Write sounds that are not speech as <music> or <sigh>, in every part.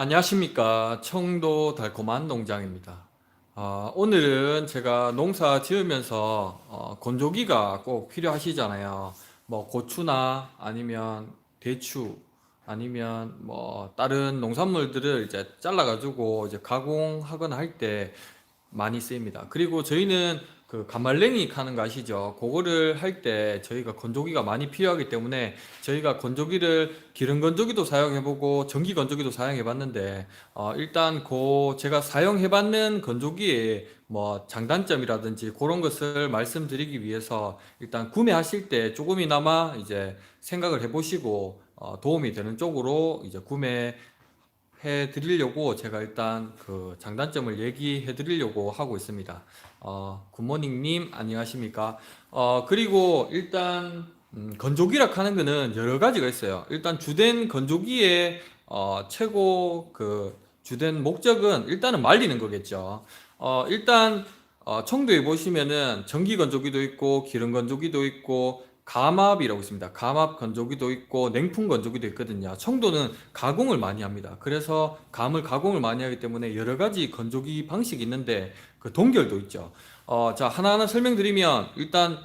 안녕하십니까. 청도 달콤한 농장입니다. 아, 오늘은 제가 농사 지으면서 어, 건조기가 꼭 필요하시잖아요. 뭐 고추나 아니면 대추 아니면 뭐 다른 농산물들을 이제 잘라가지고 이제 가공하거나 할 때 많이 쓰입니다. 그리고 저희는 그 가말랭이 카는 거 아시죠? 그거를 할 때 저희가 건조기가 많이 필요하기 때문에 저희가 건조기를 기름 건조기도 사용해보고 전기 건조기도 사용해봤는데 어, 일단 그 제가 사용해봤는 건조기의 뭐 장단점이라든지 그런 것을 말씀드리기 위해서 일단 구매하실 때 조금이나마 이제 생각을 해보시고 어, 도움이 되는 쪽으로 이제 구매 해 드리려고 제가 일단 그 장단점을 얘기해 드리려고 하고 있습니다. 어, 굿모닝님 안녕하십니까? 어, 그리고 일단 음, 건조기라 하는 거는 여러 가지가 있어요. 일단 주된 건조기의 어, 최고 그 주된 목적은 일단은 말리는 거겠죠. 어, 일단 어, 청도에 보시면은 전기 건조기도 있고 기름 건조기도 있고 감압이라고 있습니다. 감압 건조기도 있고 냉풍 건조기도 있거든요. 청도는 가공을 많이 합니다. 그래서 감을 가공을 많이 하기 때문에 여러 가지 건조기 방식이 있는데 그 동결도 있죠. 어, 자, 하나하나 설명드리면 일단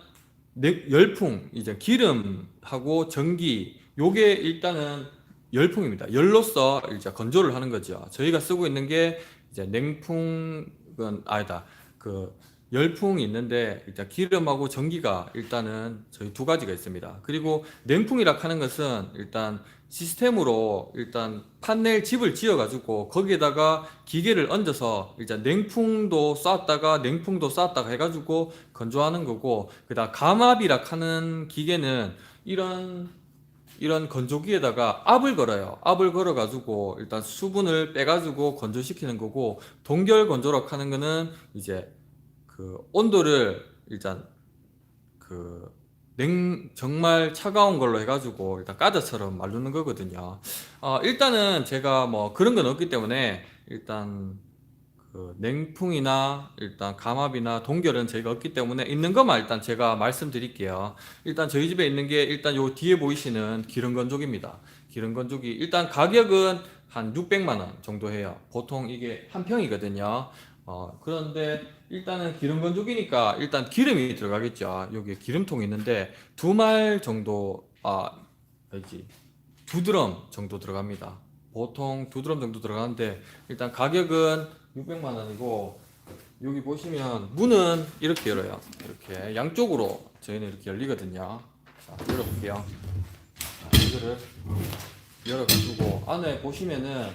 냉- 열풍, 이제 기름하고 전기 요게 일단은 열풍입니다. 열로서 이제 건조를 하는 거죠. 저희가 쓰고 있는 게 이제 냉풍은 아니다. 그 열풍이 있는데 일단 기름하고 전기가 일단은 저희 두 가지가 있습니다. 그리고 냉풍이라 하는 것은 일단 시스템으로 일단 판넬 집을 지어 가지고 거기에다가 기계를 얹어서 일단 냉풍도 쐈다가 냉풍도 쐈다가 해가지고 건조하는 거고 그다음 감압이라 하는 기계는 이런 이런 건조기에다가 압을 걸어요. 압을 걸어 가지고 일단 수분을 빼 가지고 건조시키는 거고 동결 건조라 하는 거는 이제 그 온도를 일단 그 냉 정말 차가운 걸로 해가지고 일단 까자처럼 말르는 거거든요. 어, 일단은 제가 뭐 그런 건 없기 때문에 일단 그 냉풍이나 일단 감압이나 동결은 저희가 없기 때문에 있는 것만 일단 제가 말씀드릴게요. 일단 저희 집에 있는 게 일단 요 뒤에 보이시는 기름 건조기입니다. 기름 건조기 일단 가격은 한 600만 원 정도 해요. 보통 이게 한 평이거든요. 어, 그런데 일단은 기름 건조기니까 일단 기름이 들어가겠죠. 여기 기름통이 있는데 두 말 정도 아, 뭐지? 두 드럼 정도 들어갑니다. 보통 두 드럼 정도 들어가는데 일단 가격은 600만 원이고 여기 보시면 문은 이렇게 열어요. 이렇게 양쪽으로 저희는 이렇게 열리거든요. 자, 열어볼게요. 자, 이거를 열어가지고 안에 보시면은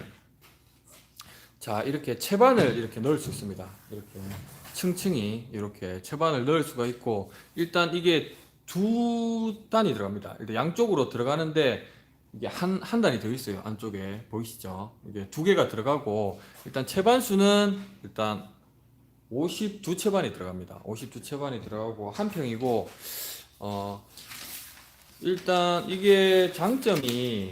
자 이렇게 채반을 이렇게 넣을 수 있습니다. 이렇게 층층이 이렇게 채반을 넣을 수가 있고 일단 이게 두 단이 들어갑니다. 일단 양쪽으로 들어가는데 이게 한, 한 단이 더 있어요. 안쪽에 보이시죠? 이게 두 개가 들어가고 일단 채반 수는 일단 52채반이 들어갑니다. 52채반이 들어가고 한 평이고 어 일단 이게 장점이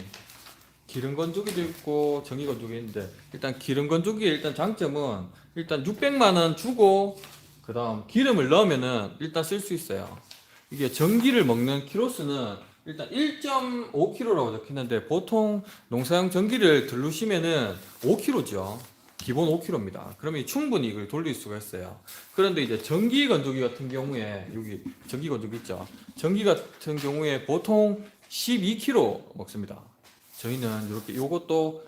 기름 건조기도 있고 전기 건조기 있는데 일단 기름 건조기의 일단 장점은 일단 600만 원 주고 그다음 기름을 넣으면은 일단 쓸 수 있어요. 이게 전기를 먹는 키로수는 일단 1.5kg라고 적혔는데 보통 농사용 전기를 들르시면은 5kg죠. 기본 5kg입니다. 그러면 충분히 이걸 돌릴 수가 있어요. 그런데 이제 전기 건조기 같은 경우에 여기 전기 건조기 있죠. 전기 같은 경우에 보통 12kg 먹습니다. 저희는 이렇게 요것도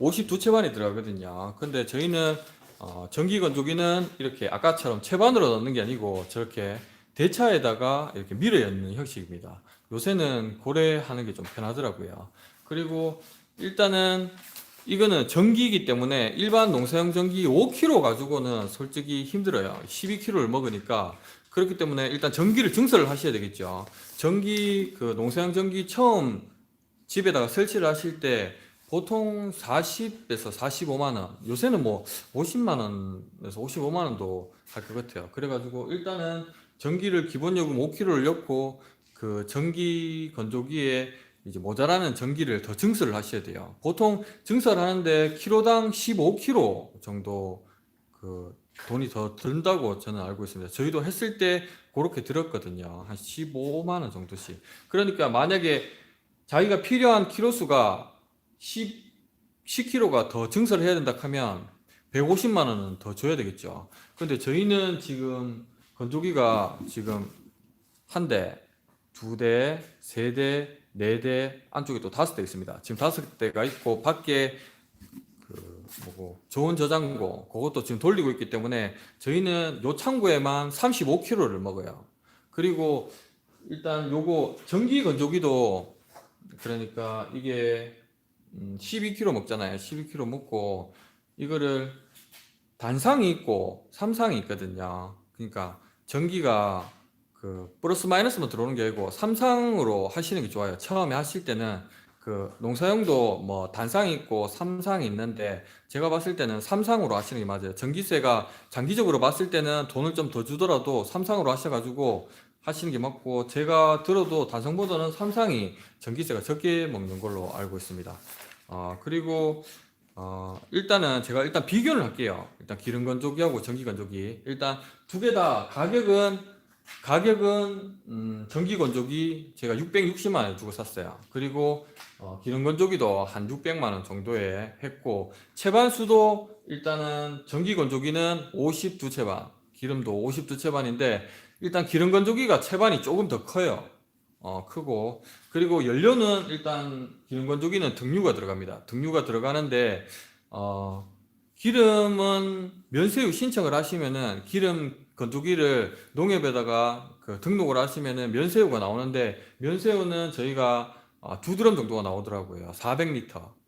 52채반이 들어가거든요. 근데 저희는 어, 전기 건조기는 이렇게 아까처럼 채반으로 넣는 게 아니고 저렇게 대차에다가 이렇게 밀어 넣는 형식입니다. 요새는 고래하는 게 좀 편하더라고요. 그리고 일단은 이거는 전기이기 때문에 일반 농사용 전기 5kg 가지고는 솔직히 힘들어요. 12kg를 먹으니까 그렇기 때문에 일단 전기를 증설을 하셔야 되겠죠. 전기 그 농사용 전기 처음 집에다가 설치를 하실 때 보통 40에서 45만 원, 요새는 뭐 50만 원에서 55만 원도 할 것 같아요. 그래가지고 일단은 전기를 기본 요금 5kg를 넣고 그 전기 건조기에 이제 모자라는 전기를 더 증설을 하셔야 돼요. 보통 증설하는데 키로당 15kg 정도 그 돈이 더 든다고 저는 알고 있습니다. 저희도 했을 때 그렇게 들었거든요. 한 15만 원 정도씩. 그러니까 만약에 자기가 필요한 키로수가 10 10kg가 더 증설을 해야 된다 하면 150만 원은 더 줘야 되겠죠. 근데 저희는 지금 건조기가 지금 한 대, 두 대, 세 대, 네 대, 안쪽에 또 다섯 대 있습니다. 지금 다섯 대가 있고 밖에 그 뭐고 좋은 저장고 그것도 지금 돌리고 있기 때문에 저희는 요 창고에만 35kg를 먹어요. 그리고 일단 요거 전기 건조기도 그러니까 이게 음, 12kg 먹잖아요. 12kg 먹고 이거를 단상이 있고 삼상이 있거든요. 그러니까 전기가 그 플러스 마이너스만 들어오는 게 아니고 삼상으로 하시는 게 좋아요. 처음에 하실 때는 그 농사용도 뭐 단상이 있고 삼상이 있는데 제가 봤을 때는 삼상으로 하시는 게 맞아요. 전기세가 장기적으로 봤을 때는 돈을 좀 더 주더라도 삼상으로 하셔가지고 하시는 게 맞고 제가 들어도 단성보다는 삼상이 전기세가 적게 먹는 걸로 알고 있습니다. 어, 그리고 어, 일단은 제가 일단 비교를 할게요. 일단 기름 건조기하고 전기 건조기. 일단 두 개 다 가격은 가격은 음, 전기 건조기 제가 660만 원 주고 샀어요. 그리고 어, 기름 건조기도 한 600만 원 정도에 했고 채반수도 일단은 전기 건조기는 52채반, 기름도 52채반인데 일단 기름 건조기가 채반이 조금 더 커요. 어, 크고 그리고 연료는 일단 기름 건조기는 등유가 들어갑니다. 등유가 들어가는데 어, 기름은 면세유 신청을 하시면은 기름 건조기를 농협에다가 그 등록을 하시면은 면세유가 나오는데 면세유는 저희가 어, 두 드럼 정도가 나오더라고요. 400리터.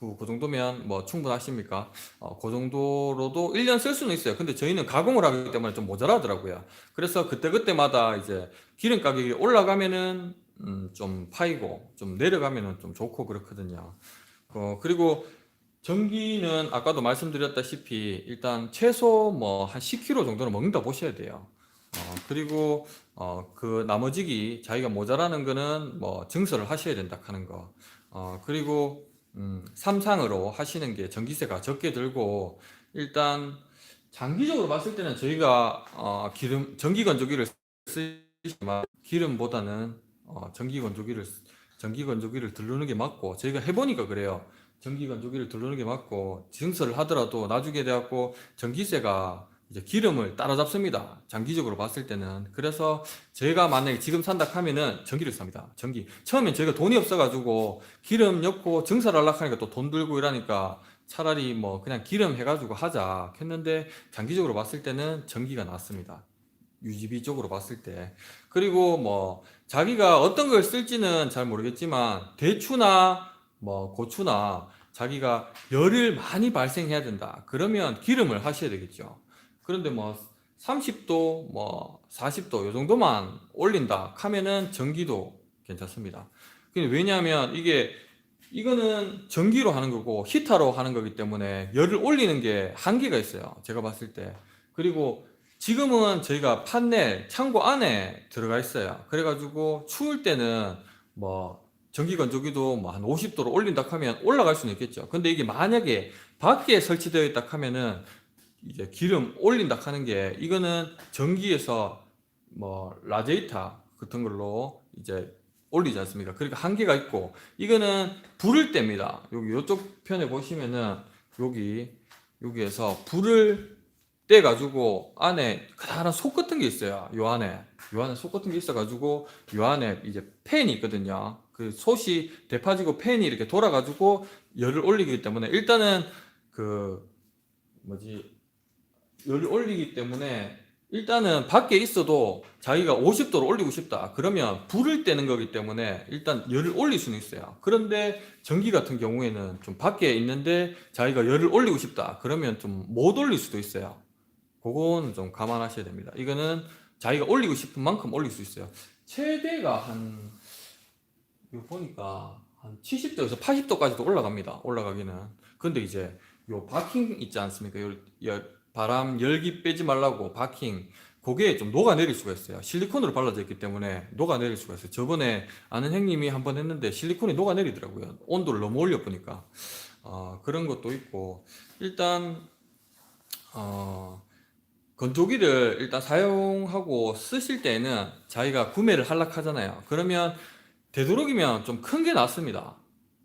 그, 그 정도면 뭐 충분하십니까? 어, 그 정도로도 1년 쓸 수는 있어요. 근데 저희는 가공을 하기 때문에 좀 모자라더라고요. 그래서 그때그때마다 이제 기름 가격이 올라가면은 음, 좀 파이고 좀 내려가면은 좀 좋고 그렇거든요. 어, 그리고 전기는 아까도 말씀드렸다시피 일단 최소 뭐 한 10kg 정도는 먹는다 보셔야 돼요. 어, 그리고 어, 그 나머지기 자기가 모자라는 거는 뭐 증설을 하셔야 된다 하는 거. 어, 그리고 음, 삼상으로 하시는 게 전기세가 적게 들고 일단 장기적으로 봤을 때는 저희가 어, 기름 전기 건조기를 쓰지만 기름보다는 어, 전기 건조기를 전기 건조기를 들르는 게 맞고 저희가 해보니까 그래요. 전기 건조기를 들르는 게 맞고 증설을 하더라도 나중에 돼갖고 전기세가 이제 기름을 따라잡습니다. 장기적으로 봤을 때는. 그래서 제가 만약에 지금 산다 하면은 전기를 삽니다. 전기. 처음엔 저희가 돈이 없어가지고 기름 넣고 증설하려고 하니까 또 돈 들고 이러니까 차라리 뭐 그냥 기름 해가지고 하자 했는데 장기적으로 봤을 때는 전기가 낫습니다. 유지비 쪽으로 봤을 때. 그리고 뭐 자기가 어떤 걸 쓸지는 잘 모르겠지만 대추나 뭐 고추나 자기가 열을 많이 발생해야 된다. 그러면 기름을 하셔야 되겠죠. 그런데 뭐 30도, 뭐 40도 요 정도만 올린다 하면은 전기도 괜찮습니다. 왜냐하면 이게 이거는 전기로 하는 거고 히터로 하는 거기 때문에 열을 올리는 게 한계가 있어요. 제가 봤을 때. 그리고 지금은 저희가 판넬 창고 안에 들어가 있어요. 그래가지고 추울 때는 뭐 전기 건조기도 뭐 한 50도로 올린다 하면 올라갈 수는 있겠죠. 근데 이게 만약에 밖에 설치되어 있다 하면은 이제 기름 올린다 하는 게 이거는 전기에서 뭐 라제이타 같은 걸로 이제 올리지 않습니까? 그러니까 한계가 있고 이거는 불을 뗍니다. 여기 이쪽 편에 보시면은 여기 여기에서 불을 떼 가지고 안에 커다란 속 같은 게 있어요. 요 안에 요 안에 속 같은 게 있어 가지고 요 안에 이제 팬이 있거든요. 그 솥이 대파지고 팬이 이렇게 돌아 가지고 열을 올리기 때문에 일단은 그 뭐지 열을 올리기 때문에 일단은 밖에 있어도 자기가 50도로 올리고 싶다. 그러면 불을 떼는 거기 때문에 일단 열을 올릴 수는 있어요. 그런데 전기 같은 경우에는 좀 밖에 있는데 자기가 열을 올리고 싶다. 그러면 좀 못 올릴 수도 있어요. 그건 좀 감안하셔야 됩니다. 이거는 자기가 올리고 싶은 만큼 올릴 수 있어요. 최대가 한, 이거 보니까 한 70도에서 80도까지도 올라갑니다. 올라가기는. 근데 이제 요 바킹 있지 않습니까? 요, 요 바람 열기 빼지 말라고 바킹 그게 좀 녹아내릴 수가 있어요. 실리콘으로 발라져 있기 때문에 녹아내릴 수가 있어요. 저번에 아는 형님이 한 번 했는데 실리콘이 녹아내리더라고요. 온도를 너무 올려 보니까. 어, 그런 것도 있고 일단 어, 건조기를 일단 사용하고 쓰실 때는 자기가 구매를 하려고 하잖아요. 그러면 되도록이면 좀 큰 게 낫습니다.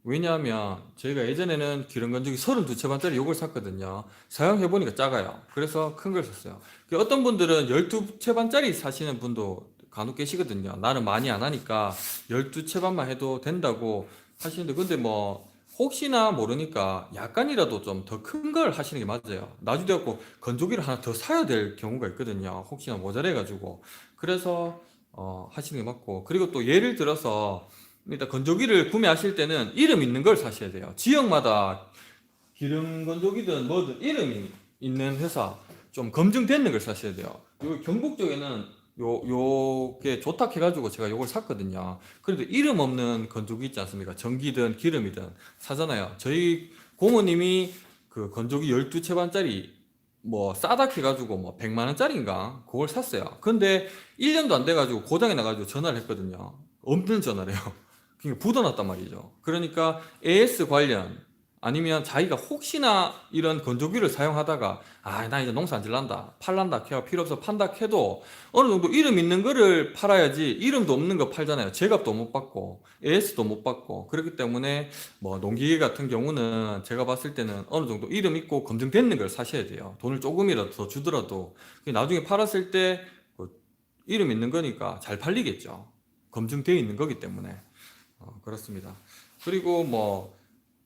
왜냐하면 저희가 예전에는 기름 건조기 32채반짜리 요걸 샀거든요. 사용해보니까 작아요. 그래서 큰 걸 샀어요. 그 어떤 분들은 12채반짜리 사시는 분도 간혹 계시거든요. 나는 많이 안 하니까 12채반만 해도 된다고 하시는데 근데 뭐 혹시나 모르니까 약간이라도 좀 더 큰 걸 하시는 게 맞아요. 나중에 갖고 건조기를 하나 더 사야 될 경우가 있거든요. 혹시나 모자래가지고. 그래서 어, 하시는 게 맞고. 그리고 또 예를 들어서 일단 건조기를 구매하실 때는 이름 있는 걸 사셔야 돼요. 지역마다 기름 건조기든 뭐든 이름이 있는 회사 좀 검증되는 걸 사셔야 돼요. 요 경북 쪽에는 요 요게 좋다 해가지고 제가 요걸 샀거든요. 그래도 이름 없는 건조기 있지 않습니까? 전기든 기름이든 사잖아요. 저희 고모님이 그 건조기 12채 반짜리 뭐 싸다 해가지고 뭐 100만 원짜리인가 그걸 샀어요. 근데 1년도 안 돼가지고 고장이 나가지고 전화를 했거든요. 없는 전화래요. 그러니까 굳어놨단 말이죠. 그러니까 AS 관련 아니면 자기가 혹시나 이런 건조기를 사용하다가 아 나 이제 농사 안 질란다 팔란다 캐가 필요 없어 판다 캐도 어느 정도 이름 있는 거를 팔아야지 이름도 없는 거 팔잖아요. 제값도 못 받고 AS도 못 받고. 그렇기 때문에 뭐 농기계 같은 경우는 제가 봤을 때는 어느 정도 이름 있고 검증되는 걸 사셔야 돼요. 돈을 조금이라도 더 주더라도. 나중에 팔았을 때그 이름 있는 거니까 잘 팔리겠죠. 검증되어 있는 거기 때문에 어, 그렇습니다 그리고 뭐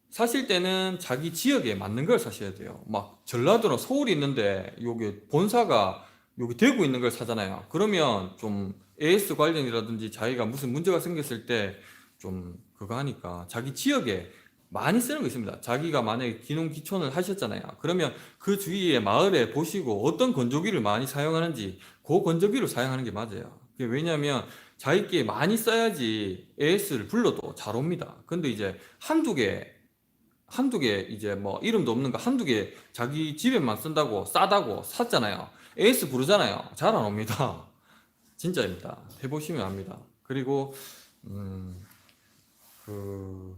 사실 때는 자기 지역에 맞는 걸 사셔야 돼요. 막 전라도나 서울이 있는데 여기 본사가 여기 대구 있는 걸 사잖아요. 그러면 좀 AS 관련이라든지 자기가 무슨 문제가 생겼을 때 좀 그거 하니까 자기 지역에 많이 쓰는 거 있습니다. 자기가 만약에 기농 기촌을 하셨잖아요. 그러면 그 주위에 마을에 보시고 어떤 건조기를 많이 사용하는지 그 건조기를 사용하는 게 맞아요. 왜냐하면 자기께 많이 써야지 AS를 불러도 잘 옵니다. 근데 이제 한두 개 한두 개 이제 뭐 이름도 없는 거 한두 개 자기 집에만 쓴다고 싸다고 샀잖아요. 에이스 부르잖아요. 잘 안 옵니다. <laughs> 진짜입니다. 해보시면 압니다. 그리고 음, 그,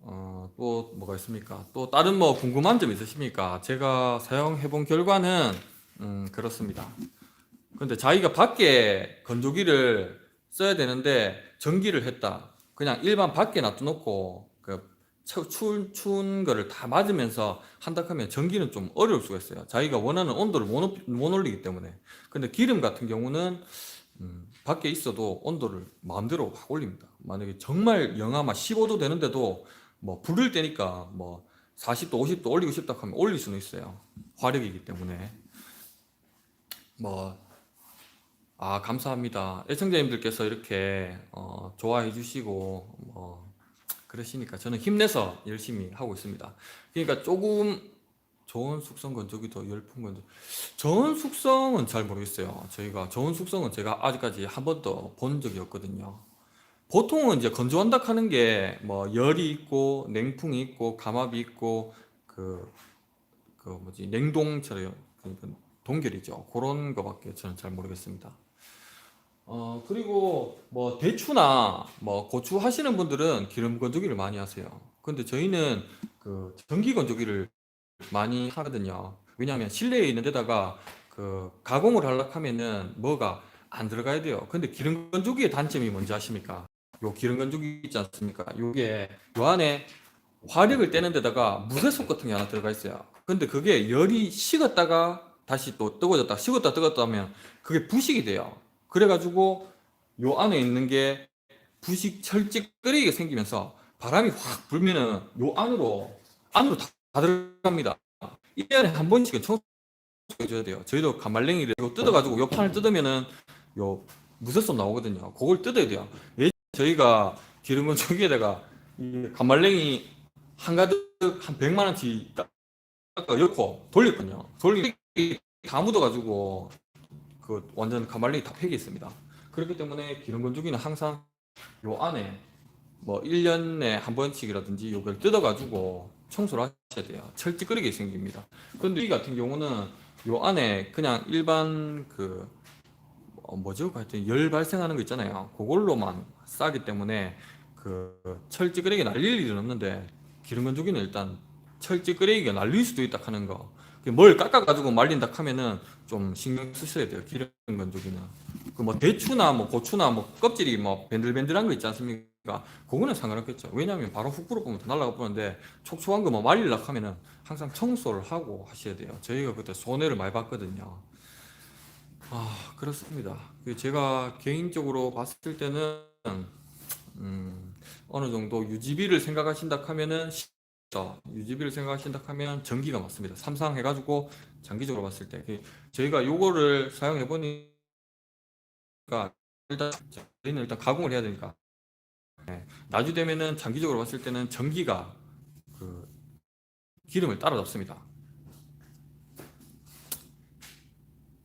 어, 또 뭐가 있습니까? 또 다른 뭐 궁금한 점 있으십니까? 제가 사용해 본 결과는 음, 그렇습니다. 근데 자기가 밖에 건조기를 써야 되는데 전기를 했다. 그냥 일반 밖에 놔둬놓고 그 추- 추운, 추운 거를 다 맞으면서 한다 하면 전기는 좀 어려울 수가 있어요. 자기가 원하는 온도를 못, 높- 못 올리기 때문에. 근데 기름 같은 경우는 음, 밖에 있어도 온도를 마음대로 확 올립니다. 만약에 정말 영하마 15도 되는데도 뭐 불을 때니까 뭐 40도, 50도 올리고 싶다 하면 올릴 수는 있어요. 화력이기 때문에. 뭐, 아, 감사합니다. 애청자님들께서 이렇게 어, 좋아해 주시고, 뭐, 그러시니까 저는 힘내서 열심히 하고 있습니다. 그러니까 조금 저온 숙성 건조기도 열풍 건조 저온 숙성은 잘 모르겠어요. 저희가 저온 숙성은 제가 아직까지 한 번도 본 적이 없거든요. 보통은 이제 건조한다 하는 게 뭐 열이 있고 냉풍이 있고 감압이 있고 그, 그 뭐지 냉동처럼 그러니까 동결이죠. 그런 거밖에 저는 잘 모르겠습니다. 어, 그리고 뭐 대추나 뭐 고추 하시는 분들은 기름 건조기를 많이 하세요. 근데 저희는 그 전기 건조기를 많이 하거든요. 왜냐하면 실내에 있는 데다가 그 가공을 하려고 하면은 뭐가 안 들어가야 돼요. 근데 기름 건조기의 단점이 뭔지 아십니까? 요 기름 건조기 있지 않습니까? 요게 요 안에 화력을 떼는 데다가 무쇠속 같은 게 하나 들어가 있어요. 근데 그게 열이 식었다가 다시 또 뜨거워졌다 식었다 뜨겁다 하면 그게 부식이 돼요. 그래가지고 요 안에 있는 게 부식 철직거리게 생기면서 바람이 확 불면은 요 안으로 안으로 다, 다 들어갑니다. 1년에 한 번씩은 청소해줘야 돼요. 저희도 간말랭이를 이거 뜯어가지고 요 판을 뜯으면은 요 무쇠속 나오거든요. 그걸 뜯어야 돼요. 예, 저희가 기름 건조기에다가 <laughs> 이 간말랭이 한가득 한 100만 원치 딱 넣고 돌렸거든요. 돌리기 다 묻어가지고 그 완전 가말랭이 다 폐기했습니다. 그렇기 때문에 기름 건조기는 항상 요 안에 뭐 1년에 한 번씩이라든지 요걸 뜯어가지고 청소를 하셔야 돼요. 철찌끄리게 생깁니다. 근데 이 같은 경우는 요 안에 그냥 일반 그 어, 뭐죠? 하여튼 열 발생하는 거 있잖아요. 그걸로만 싸기 때문에 그 철찌끄레기 날릴 일은 없는데 기름 건조기는 일단 철찌끄레기가 날릴 수도 있다 하는 거. 뭘 깎아가지고 말린다 하면은 좀 신경 쓰셔야 돼요. 기름 건조기는. 그그뭐 대추나 뭐 고추나 뭐 껍질이 뭐 밴들밴들한 거 있지 않습니까? 그거는 상관없겠죠. 왜냐하면 바로 훅 불어보면 다 날아가 버는데 촉촉한 거 뭐 말리려고 하면은 항상 청소를 하고 하셔야 돼요. 저희가 그때 손해를 많이 봤거든요. 아 그렇습니다. 그 제가 개인적으로 봤을 때는 음, 어느 정도 유지비를 생각하신다 하면은 어, 유지비를 생각하신다 하면 전기가 맞습니다. 삼상 해가지고 장기적으로 봤을 때그 저희가 요거를 사용해 보니까 일단 저희는 일단 가공을 해야 되니까 네. 나중 되면은 장기적으로 봤을 때는 전기가 그 기름을 따라잡습니다.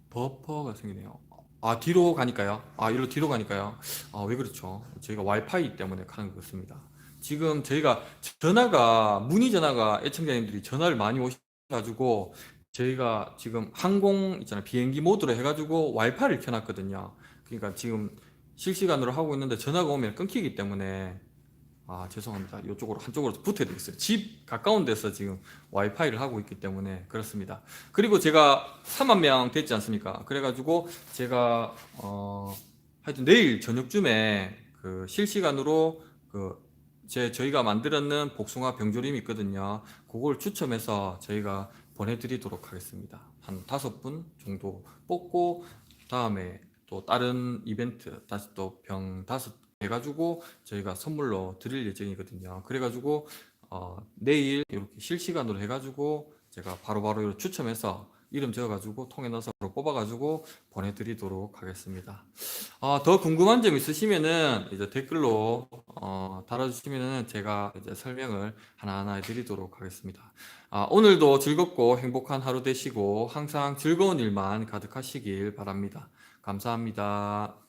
버퍼가 생기네요. 아 뒤로 가니까요. 아 이리로 뒤로 가니까요. 아 왜 그렇죠? 저희가 와이파이 때문에 가는 것 같습니다. 지금 저희가 전화가 문의 전화가 애청자님들이 전화를 많이 오셔가지고 저희가 지금 항공 있잖아요 비행기 모드로 해가지고 와이파이를 켜놨거든요. 그러니까 지금 실시간으로 하고 있는데 전화가 오면 끊기기 때문에 아 죄송합니다. 이쪽으로 한쪽으로 붙어야 되겠어요. 집 가까운 데서 지금 와이파이를 하고 있기 때문에 그렇습니다. 그리고 제가 3만 명 됐지 않습니까? 그래가지고 제가 어 하여튼 내일 저녁쯤에 그 실시간으로 그 제 저희가 만들었는 복숭아 병조림이 있거든요. 그걸 추첨해서 저희가 보내드리도록 하겠습니다. 한 다섯 분 정도 뽑고 다음에 또 다른 이벤트 다시 또 병 다섯 해가지고 저희가 선물로 드릴 예정이거든요. 그래가지고 어, 내일 이렇게 실시간으로 해가지고 제가 바로바로 이렇게 추첨해서 이름 적어가지고 통에 넣어서 뽑아가지고 보내드리도록 하겠습니다. 아, 더 궁금한 점 있으시면은 이제 댓글로 어, 달아주시면은 제가 이제 설명을 하나하나 해드리도록 하겠습니다. 아, 오늘도 즐겁고 행복한 하루 되시고 항상 즐거운 일만 가득하시길 바랍니다. 감사합니다.